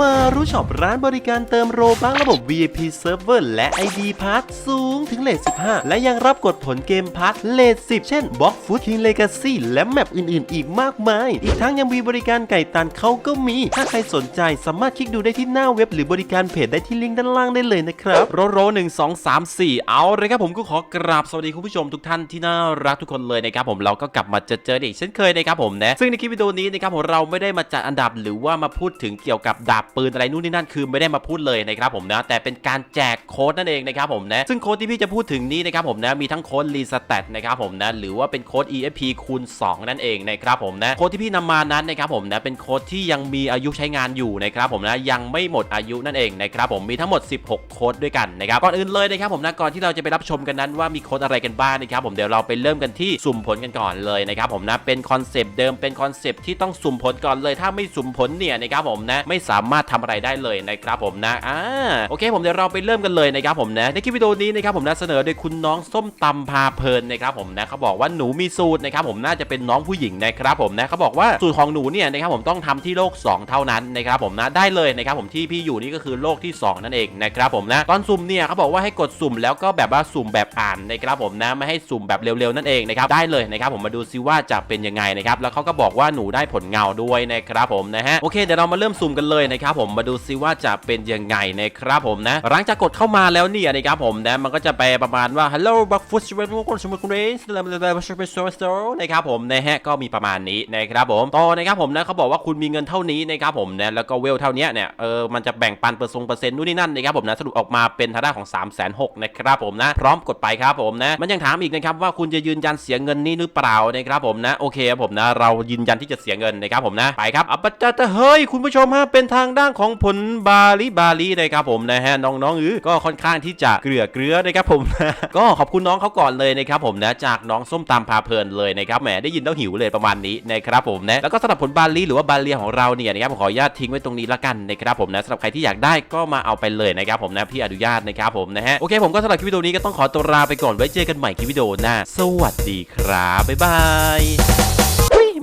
มารู้ช็อปร้านบริการเติมโรบังระบบ VIP Server และ ID Pass สูงถึงเลท15 และยังรับกดผลเกมพาร์ทเลท10 เช่น Box Food King Legacy และแมปอื่นๆ อีกมากมาย อีกทั้งยังมีบริการไก่ตันเขาก็มี ถ้าใครสนใจสามารถคลิกดูได้ที่หน้าเว็บหรือบริการเพจได้ที่ลิงก์ด้านล่างได้เลยนะครับโรโรหนึ่งสองสามสี่เอาเลยครับผมก็ขอกราบสวัสดีคุณผู้ชมทุกท่านที่น่ารักทุกคนเลยนะครับผมเราก็กลับมาเจอเจออีกเช่นเคยนะครับผมนะซึ่งในคลิปวิดีโอนี้นะครับผมเราไม่ได้มาจัดอันดับหรือว่ามาพูดถึงเกี่ยวกับดาบปืนอะไรนู่นนี่นั่นคือไม่ได้มาพูดเลยนะครับผมนะแต่เป็นการแจกโค้ดนั่นเองนะครับผมนะซึ่งโค้ดที่พี่จะพูดถึงนี้นะครับผมนะมีทั้งโค้ดรีสแตทนะครับผมนะหรือว่าเป็นโค้ด EFP คูณ 2 นั่นเองนะครับผมนะโค้ดที่พี่นำมานั้นนะครับผมนะเป็นโค้ดที่ยังมีอายุใช้งานอยู่นะครับผมนะยังไม่หมดอายุนั่นเองนะครับผมมีทั้งหมด 16 โค้ดด้วยกันนะครับก่อนอื่นเลยนะครับผมนะก่อนที่เราจะไปรับชมกันนั้นว่ามีโค้ดอะไรกันบ้างนะครับผมเดี๋ยวเราไปเริ่มกันที่สุ่มผลกันก่อนเลยนะครับผมนะเป็นคอนเซปต์เดิมเป็นคอนเซปต์ที่ต้องสุ่มผลก่อนเลยถ้าไม่สุ่มผลเนี่ยนะครับผมนะไม่สามารถทำอะไรได้เลยนะครับผมนะอ่าโอเค ผมเดี๋ยวเราไปเริ่มกันเลยนะครับผมนะในคลิปวิดีโอนี้นะครับผมนะเสนอโดยคุณน้องส้มตำพาเพลินนะครับผมนะเขาบอกว่าหนูมีสูตรนะครับผมน่าจะเป็นน้องผู้หญิงนะครับผมนะเขาบอกว่าสูตรของหนูเนี่ยนะครับผมต้องทำที่โลก 2 เท่านั้นนะครับผมนะได้เลยนะครับผมที่พี่อยู่นี่ก็คือโลกที่ 2 นั่นเองนะครับผมนะตอนสุ่มเนี่ยเขาบอกว่าให้กดสุ่มแล้วก็แบบว่าสุ่มแบบอ่านนะครับผมนะไม่ให้สุ่มแบบเร็วๆนั่นเองนะครับได้เลยนะครับผมมาดูซิว่าจะเป็นยังไงนะครับแล้วเขาก็บอกว่าหนูได้ผลเงาด้วยนะครับผมนะฮะโอเคเดี๋ยวเรามาเริ่มสุ่มกันเลยนะครับครับผมมาดูซิว่าจะเป็นยังไงนะครับผมนะหลังจากกดเข้ามาแล้วเนี่ยนะครับผมนะมันก็จะไปประมาณว่า hello breakfast with grace นะครับผมนะฮะก็มีประมาณนี้นะครับผมต่อนะครับผมนะเขาบอกว่าคุณมีเงินเท่านี้นะครับผมนะแล้วก็เวลเท่านี้เนี่ยเออมันจะแบ่งปันเปอร์ซ็นต์เปอร์เซ็นต์นู่นนี่นั่นนะครับผมนะสรุปออกมาเป็นทางด้านของ 3 6 0 0 0นะครับผมนะพร้อมกดไปครับผมนะมันยังถามอีกนะครับว่าคุณจะยืนยันเสียเงินนี้หรือเปล่านะครับผมนะโอเคครับผมนะเรายืนยันที่จะเสียเงินนะครับผมนะไปครับอัปปะจะเฮ้ยคุณผู้ชมฮะเป็นทางด้านของผลบาลีบาลีนะครับผมนะฮะน้องๆเออก็ค่อนข้างที่จะเกลือเกลือนะครับผมก็ขอบคุณน้องเขาก่อนเลยนะครับผมนะจากน้องส้มตำพาเพลินเลยนะครับแหมได้ยินแล้วหิวเลยประมาณนี้นะครับผมนะแล้วก็สำหรับผลบาลีหรือว่าบาลีของเราเนี่ยนะครับผมขออนุญาตทิ้งไว้ตรงนี้ละกันนะครับผมนะสำหรับใครที่อยากได้ก็มาเอาไปเลยนะครับผมนะพี่อนุญาตนะครับผมนะฮะโอเคผมก็สำหรับคลิปวิดีโอนี้ก็ต้องขอตัวลาไปก่อนไว้เจอกันใหม่คลิปวิดีโอหน้า สวัสดีครับบ๊ายบายอุ๊ย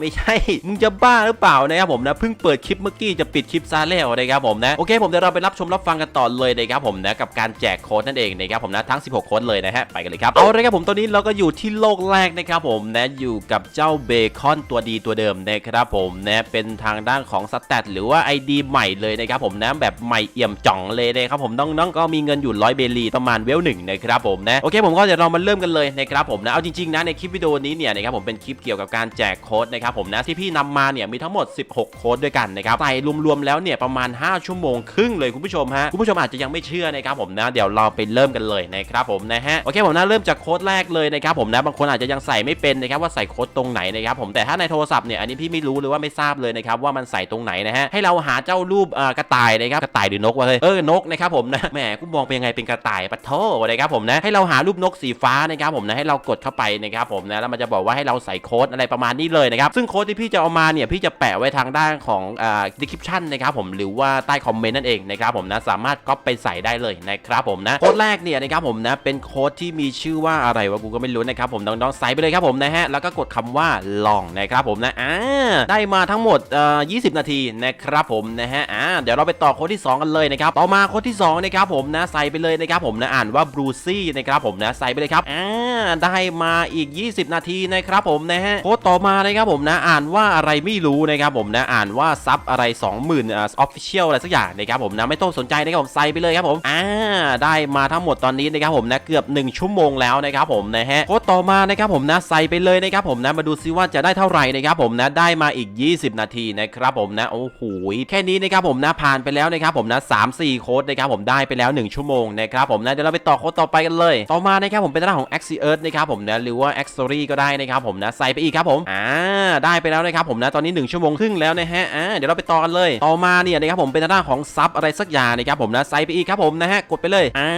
ไม่ใช่ มึงจะบ้าหรือเปล่านะครับผมนะเพิ่งเปิดคลิปเมื่อกี้จะปิดคลิปซาแล้วนะครับผมนะโอเคผมเดี๋ยวเราไปรับชมรับฟังกันต่อเลยนะครับผมนะกับการแจกโค้ดนั่นเองนะครับผมนะทั้ง 16 โค้ดเลยนะฮะไปกันเลยครับเอาเลยครับผมตอนนี้เราก็อยู่ที่โลกแรกนะครับผมนะอยู่กับเจ้าเบคอนตัวดีตัวเดิมนะครับผมนะเป็นทางด้านของสแตทหรือว่า ID ใหม่เลยนะครับผมนะแบบใหม่เอี่ยมจ่องเลยนะครับผมน้องๆก็มีเงินอยู่ร้อยเบลีประมาณเวลหนึ่งนะครับผมนะโอเคผมก็เดี๋ยวเรามาเริ่มกันเลยนะครับผมนะเอาจริงๆนะในคลิปวิดีโอนี้เนี่ยนะครับผมเป็นคลิปเกี่ยวกับการแจกโค้ดนะครับผมนะที่พี่นำมาเนี่ยมีทั้งหมด 16 โค้ดด้วยกันนะครับใส่รวมๆแล้วเนี่ยประมาณ 5 ชั่วโมงครึ่งเลยคุณผู้ชมฮะคุณผู้ชมอาจจะยังไม่เชื่อนะครับผมนะเดี๋ยวเราไปเริ่มกันเลยนะครับผมนะฮะโอเคผมนะเริ่มจากโค้ดแรกเลยนะครับผมนะบางคนอาจจะยังใส่ไม่เป็นนะครับว่าใส่โค้ดตรงไหนนะครับผมแต่ถ้าในโทรศัพท์เนี่ยอันนี้พี่ไม่รู้หรือว่าไม่ทราบเลยนะครับว่ามันใส่ตรงไหนนะฮะให้เราหาเจ้ารูปอ่ากระต่ายนะครับกระต่ายหรือนกวะเฮ้ยเออนกนะครับผมนะแหมกูมองเป็นยังไงเป็นกระต่ายปะโถนะครับผมนะให้เราหารูปนกสีฟ้านะครับผมนะให้เรากดเข้าไปนะครับผมนะแล้วมันจะบอกว่าให้เราใส่โค้ดอะไรประมาณนี้เลยนะครับซึ่งโค้ดที่พี่จะเอามาเนี่ยพี่จะแปะไว้ทางด้านของอ่า description นะครับผมหรือว่าใต้คอมเมนต์นั่นเองนะครับผมนะสามารถก๊อปไปใส่ได้เลยนะครับผมนะโค้ดแรกเนี่ยนะครับผมนะเป็นโค้ดที่มีชื่อว่าอะไรวะกูก็ไม่รู้นะครับผมน้องๆใส่ไปเลยครับผมนะฮะแล้วก็กดคำว่าลองนะครับผมนะอ่าได้มาทั้งหมดอ่อ20 นาทีนะครับผมนะฮะอ่าเดี๋ยวเราไปต่อโค้ดที่ 2 กันเลยนะครับต่อมาโค้ดที่2นะครับผมนะใส่ไปเลยนะครับผมนะอ่านว่าบรูซี่นะครับผมนะใส่ไปเลยครับอ่าได้มาอีก 20 นาทีนะครับผมนะฮะโค้ดต่อมานะครับผมนะอ่านว่าอะไรไม่รู้นะครับผมนะอ่านว่าซับอะไร20,000อ่าออฟฟิเชียลอะไรสักอย่างนะครับผมนะไม่ต้องสนใจนะครับผมใส่ไปเลยครับผมอ่าได้มาทั้งหมดตอนนี้นะครับผมนะเกือบ 1 ชั่วโมงแล้วนะครับผมนะฮะโค้ดต่อมานะครับผมนะใส่ไปเลยนะครับผมนะมาดูซิว่าจะได้เท่าไหร่นะครับผมนะได้มาอีก 20 นาทีนะครับผมนะโอ้โหแค่นี้นะครับผมนะผ่านไปแล้วนะครับผมนะ3 4โค้ดนะครับผมได้ไปแล้ว 1 ชั่วโมงนะครับผมนะเดี๋ยวเราไปต่อโค้ดต่อไปกันเลย ต่อมานะครับผมเป็นทางด้าของ a x i e a r t h นะครับผมนะหรือว่า a x o r y ก็ได้นะครับผมนะใส่ไปอีกครับผมอ่าได้ไปแล้วนะครับผมนะตอนนี้ 1 ชั่วโมงครึ่งแล้วนะฮะอ่าเดี๋ยวเราไปต่อกันเลย ต่อมาเนี่ยนะครับผมเป็นทางด้านของซับอะไรสักอย่างนะครับผมนะใส่ไปอีกครับผมนะฮะกดไปเลยอ่า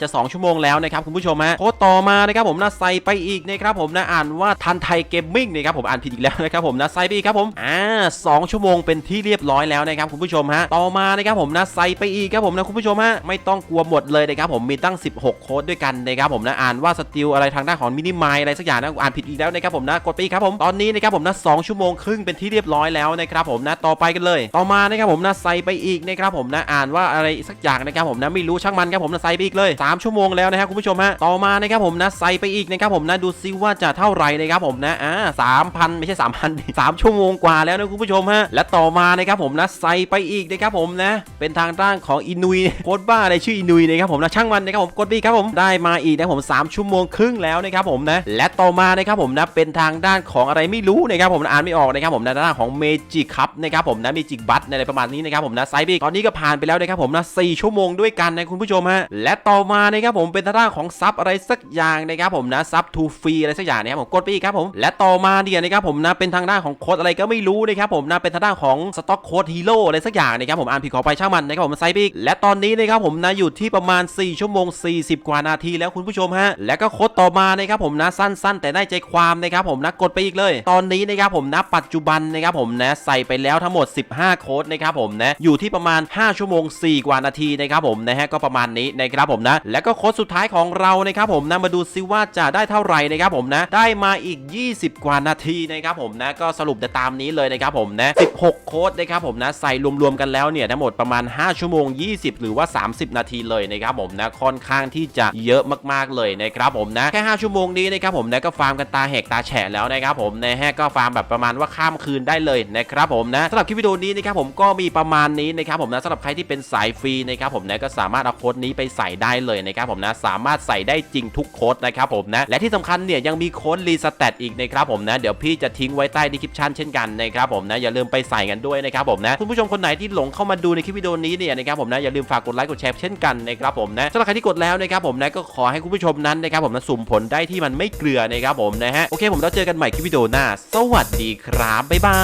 จะ 2 ชั่วโมงแล้วนะครับคุณผู้ชมฮะโค้ดต่อมานะครับผมนะใส่ไปอีกนะครับผมนะอ่านว่าทันไทยเกมมิ่งนะครับผมอ่านผิดอีกแล้วนะครับผมนะใส่ไปอีกครับผมอ่าสองชั่วโมงเป็นที่เรียบร้อยแล้วนะครับคุณผู้ชมฮะต่อมานะครับผมนะใส่ไปอีกครับผมนะคุณผู้ชมฮะไม่ต้องกลัวหมดเลยนะครับผมมีตั้ง 16 โค้ดด้วยกันนะครับผมนะอ่านว่าสติลอะไรทางด้านของมินิมายอะไรสักอย่างนะอ่านผิดอีกแล้วนะครับผมนะกดไปอีกครับผมตอนนี้นะครับนะครับผมนะสองชั่วโมงครึ่งเป็นที่เรียบร้อยแล้วนะครับผมนะต่อไปกันเลย ต่อมานะครับผมนะใส่ไปอีกนะครับผมนะอ่านว่าอะไรสักอย่างนะครับผมนะไม่รู้ช่างมันครับผมนะใส่ไปอีกเลยสามชั่วโมงแล้วนะครับคุณผู้ชมฮะต่อมานะครับผมนะใส่ไปอีกนะครับผมนะดูซิว่าจะเท่าไหร่นะครับผมนะอ่าสามพันไม่ใช่สามพันสามชั่วโมงกว่าแล้วนะคุณผู้ชมฮะและต่อมานะครับผมนะใส่ไปอีกนะครับผมนะ เป็นทางด้านของอินุยโคตรบ้าอะไรชื่ออินุยนะครับผมนะช่างมันนะครับผมกดปีครับผมได้มาอีกนะผมสามชั่วโมงครึ่งแล้วนะครับผมนะและต่อมานะครับผมนะเป็นทางด้านของอะไรไม่รู้นะครับผมอ่านไม่ออกนะครับผมนะด้านของเมจิคัพนะครับผมนะเมจิกบัตอะไรประมาณนี้นะครับผมนะไซบีตอนนี้ก็ผ่านไปแล้วนะครับผมนะสชั่วโมงด้วยกันนะคุณผู้ชมฮะและต่อมานะครับผมเป็นทางด้านของซับอะไรสักอย่างนะครับผมนะซับทูฟรีอะไรสักอย่างนะครับผมกดไปอีกครับผมและต่อมาเนี่ยนะครับผมนะเป็นทางด้านของโค้ดอะไรก็ไม่รู้นะครับผมนะเป็นทางด้านของสต็อกโค้ดฮีโร่อะไรสักอย่างนะครับผมอ่านผิดขอไปช่างมันนะครับผมไซบีและตอนนี้นะครับผมนะอยู่ที่ประมาณ 4 ชั่วโมง 40 กว่านาทีแล้วคุณผู้ชมฮะและก็โค้ดต่อมานะครับผมนะสั้น ๆ แต่ได้ใจความนะครับผมนะกดไปอีกเลย ตอนนี้นะครับผมนะปัจจุบันนะครับผมนะใส่ไปแล้วทั้งหมด 15 โค้ดนะครับผมนะอยู่ที่ประมาณ 5 ชั่วโมง 4 กว่านาทีนะครับผมนะฮะก็ประมาณนี้นะครับผมนะและก็โค้ดสุดท้ายของเรานะครับผมนะมาดูซิว่าจะได้เท่าไหร่นะครับผมนะได้มาอีก 20 กว่านาทีนะครับผมนะก็สรุปแต่ตามนี้เลยนะครับผมนะ 16 โค้ดนะครับผมนะใส่รวมๆกันแล้วเนี่ยทั้งหมดประมาณ 5 ชั่วโมง 20 หรือว่า 30 นาทีเลยนะครับผมนะค่อนข้างที่จะเยอะมากๆเลยนะครับผมนะแค่ 5 ชั่วโมงนี้นะครับผมนะก็ฟาร์มกันตาแหกตาแฉะแล้วนะครับผมนะฮะก็ฟาร์มแบบประมาณว่าข้ามคืนได้เลยนะครับผมนะสำหรับคลิปวิดีโอนี้นะครับผมก็มีประมาณนี้นะครับผมนะสำหรับใครที่เป็นสายฟรีนะครับผมนะก็สามารถเอาโค้ดนี้ไปใส่ได้เลยนะครับผมนะสามารถใส่ได้จริงทุกโค้ดนะครับผมนะและที่สำคัญเนี่ยยังมีโค้ดรีสแตทอีกนะครับผมนะเดี๋ยวพี่จะทิ้งไว้ใต้ดีคริปชันเช่นกันนะครับผมนะอย่าลืมไปใส่กันด้วยนะครับผมนะคุณผู้ชมคนไหนที่หลงเข้ามาดูในคลิปวิดีโอนี้เนี่ยนะครับผมนะอย่าลืมฝากกดไลค์กดแชร์เช่นกันนะครับผมนะสำหรับใครที่กดแล้วนะครับผมนะก็ขอให้คุณผู้ชมนั้นนะครับผมนะสุ่มผลได้ที่มันไม่เกลือนะครับผมนะฮะโอเคผมแล้วเจอกันใหม่คลิปวิดีโอหน้าสวัสดีครับ บ๊ายบา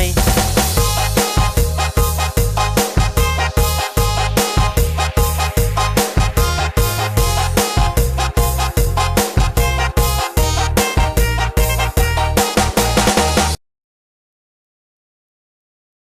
ย